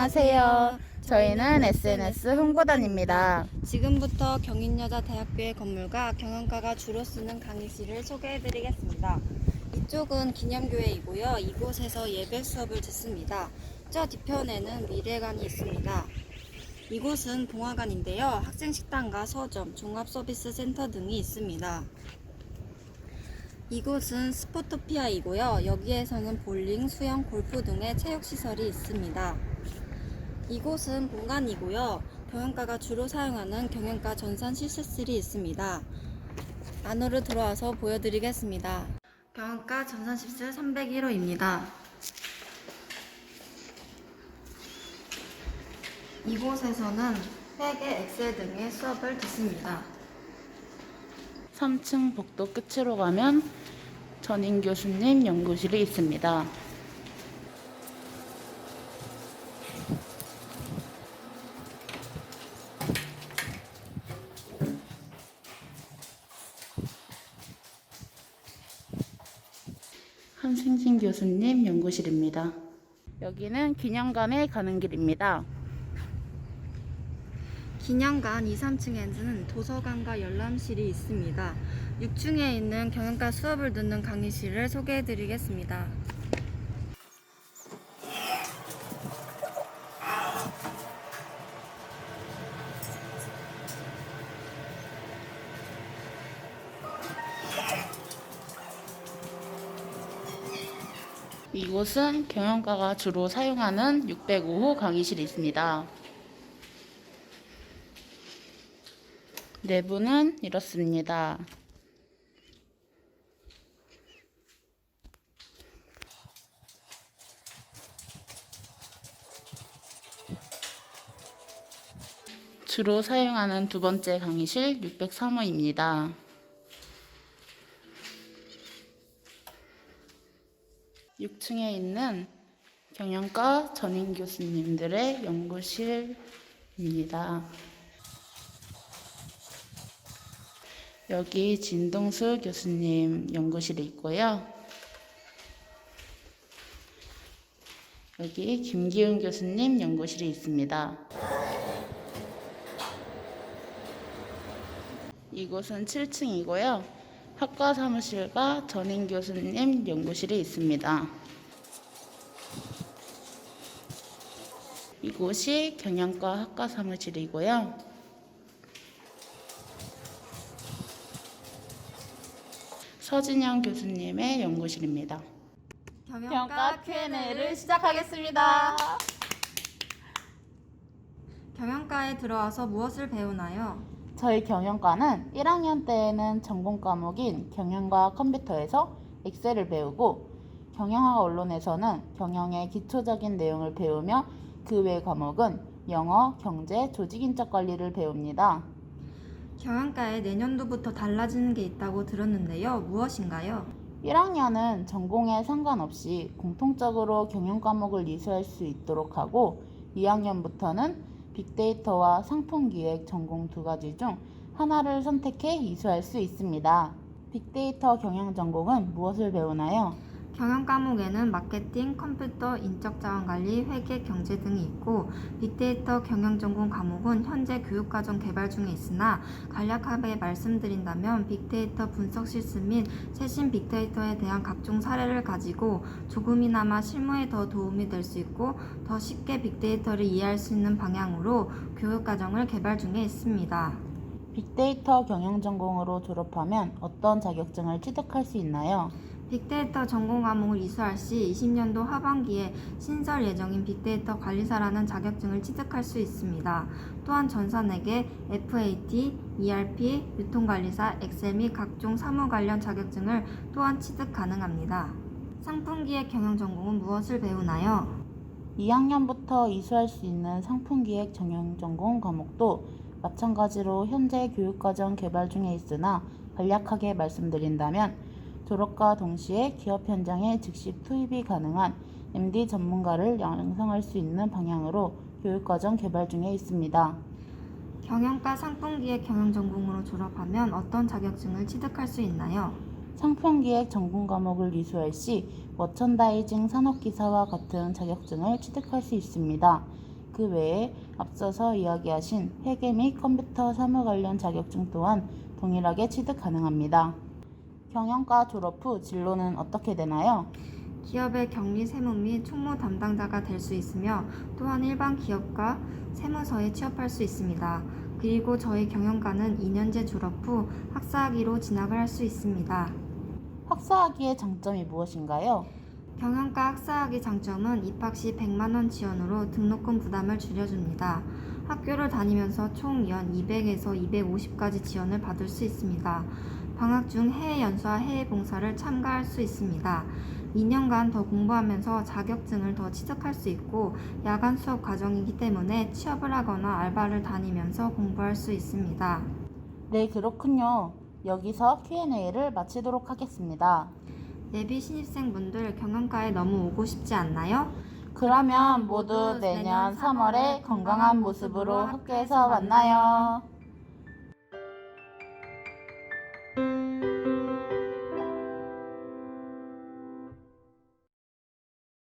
안녕하세요. 저희는 SNS 홍보단입니다. 지금부터 경인여자대학교의 건물과 경영과가 주로 쓰는 강의실을 소개해드리겠습니다. 이쪽은 기념교회이고요. 이곳에서 예배 수업을 듣습니다. 저 뒤편에는 미래관이 있습니다. 이곳은 봉화관인데요. 학생 식당과 서점, 종합 서비스 센터 등이 있습니다. 이곳은 스포토피아이고요. 여기에서는 볼링, 수영, 골프 등의 체육 시설이 있습니다. 이곳은 본관이고요. 경영과가 주로 사용하는 경영과 전산 실습실이 있습니다. 안으로 들어와서 보여드리겠습니다. 경영과 전산 실습 301호입니다. 이곳에서는 회계, 엑셀 등의 수업을 듣습니다. 3층 복도 끝으로 가면 전인 교수님 연구실이 있습니다. 한승진 교수님 연구실입니다. 여기는 기념관에 가는 길입니다. 기념관 2, 3층에는 도서관과 열람실이 있습니다. 6층에 있는 경영과 수업을 듣는 강의실을 소개해 드리겠습니다. 이곳은 경영과가 주로 사용하는 605호 강의실이 있습니다. 내부는 이렇습니다. 주로 사용하는 두 번째 강의실 603호입니다. 육층에 있는 경영과 전임 교수님들의 연구실입니다. 여기 진동수 교수님 연구실이 있고요. 여기 김기훈 교수님 연구실이 있습니다. 이곳은 7층이고요. 학과 사무실과 전임 교수님 연구실이 있습니다. 이곳이 경영과 학과 사무실이고요. 서진영 교수님의 연구실입니다. 경영과 Q&A를 시작하겠습니다. 경영과에 들어와서 무엇을 배우나요? 저희 경영과는 1학년 때에는 전공 과목인 경영과 컴퓨터에서 엑셀을 배우고 경영학 언론에서는 경영의 기초적인 내용을 배우며 그 외 과목은 영어, 경제, 조직인적 관리를 배웁니다. 경영과에 내년도부터 달라지는 게 있다고 들었는데요. 무엇인가요? 1학년은 전공에 상관없이 공통적으로 경영 과목을 이수할 수 있도록 하고 2학년부터는 빅데이터와 상품 기획 전공 두 가지 중 하나를 선택해 이수할 수 있습니다. 빅데이터 경영 전공은 무엇을 배우나요? 경영 과목에는 마케팅, 컴퓨터, 인적자원관리, 회계, 경제 등이 있고 빅데이터 경영 전공 과목은 현재 교육과정 개발 중에 있으나 간략하게 말씀드린다면 빅데이터 분석 실습 및 최신 빅데이터에 대한 각종 사례를 가지고 조금이나마 실무에 더 도움이 될 수 있고 더 쉽게 빅데이터를 이해할 수 있는 방향으로 교육과정을 개발 중에 있습니다. 빅데이터 경영 전공으로 졸업하면 어떤 자격증을 취득할 수 있나요? 빅데이터 전공 과목을 이수할 시 20년도 하반기에 신설 예정인 빅데이터 관리사라는 자격증을 취득할 수 있습니다. 또한 전산에게 FAT, ERP, 유통관리사, 엑셀 및 각종 사무 관련 자격증을 또한 취득 가능합니다. 상품기획 경영 전공은 무엇을 배우나요? 2학년부터 이수할 수 있는 상품기획 경영 전공 과목도 마찬가지로 현재 교육과정 개발 중에 있으나 간략하게 말씀드린다면 졸업과 동시에 기업 현장에 즉시 투입이 가능한 MD 전문가를 양성할 수 있는 방향으로 교육과정 개발 중에 있습니다. 경영과 상품기획 경영 전공으로 졸업하면 어떤 자격증을 취득할 수 있나요? 상품기획 전공 과목을 이수할 시 머천다이징 산업기사와 같은 자격증을 취득할 수 있습니다. 그 외에 앞서서 이야기하신 회계 및 컴퓨터 사무 관련 자격증 또한 동일하게 취득 가능합니다. 경영과 졸업 후 진로는 어떻게 되나요? 기업의 격리 세무 및 총무 담당자가 될 수 있으며 또한 일반 기업과 세무서에 취업할 수 있습니다. 그리고 저희 경영과는 2년제 졸업 후 학사학위로 진학을 할 수 있습니다. 학사학위의 장점이 무엇인가요? 경영과 학사학위 장점은 입학 시 100만 원 지원으로 등록금 부담을 줄여줍니다. 학교를 다니면서 총 연 200에서 250까지 지원을 받을 수 있습니다. 방학 중 해외 연수와 해외 봉사를 참가할 수 있습니다. 2년간 더 공부하면서 자격증을 더 취득할 수 있고 야간 수업 과정이기 때문에 취업을 하거나 알바를 다니면서 공부할 수 있습니다. 네, 그렇군요. 여기서 Q&A를 마치도록 하겠습니다. 예비 신입생분들 경영과에 너무 오고 싶지 않나요? 그러면 모두 내년 3월에 건강한 모습으로 학교에서 만나요.